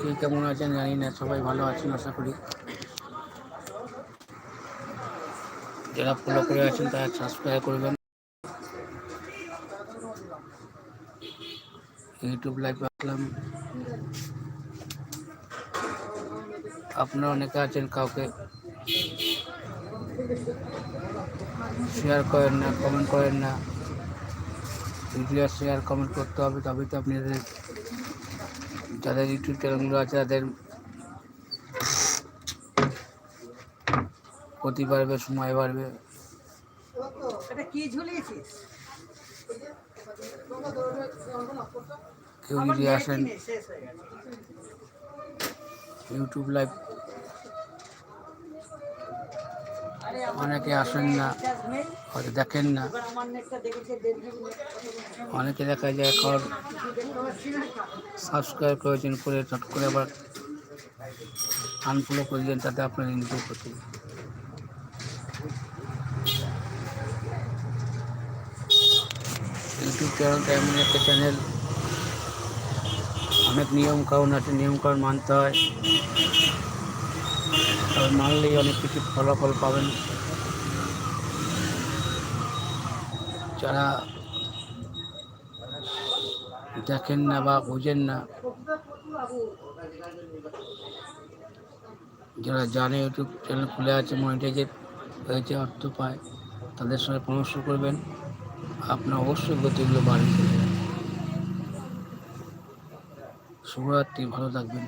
কে কেমন আছেন জানি না, সবাই ভালো আছেন আশা করি। যারা ফলো করে আছেন তারা সাবস্ক্রাইব করবেন। ইউটিউব লাইভে আসলাম। আপনারা অনেকে আছেন কাউকে শেয়ার করেন না কমেন্ট করেন না। ভিডিও শেয়ার কমেন্ট করতে হবে তবে তো আপনাদের যাদের ইউটিউব চ্যানেলগুলো আছে তাদের গতি বাড়বে সময় বাড়বে কেউ যদি আসেন। ইউটিউব লাইভ অনেকে আসেন না হয়তো দেখেন না? অনেকে দেখা যায় এখন সাবস্ক্রাইব করেছেন করে চট করে আবার আনফলো করে দিলেন তাতে আপনার ইনকাম করতে ইউটিউব চ্যানেলটা এমন একটা চ্যানেল অনেক নিয়ম কারণ আছে, নিয়ম কারণ মানতে হয়। তবে মানলেই অনেক কিছু ফলাফল পাবেন। যারা দেখেন না বা বোঝেন না। যারা জানে ইউটিউব চ্যানেল খুলে আছে মনিটাইজের হয়েছে, অর্থ পায়, তাদের সঙ্গে পরামর্শ করবেন। আপনার অবশ্যই গতিগুলো বাড়িয়ে শুভরাত্রি, ভালো থাকবেন।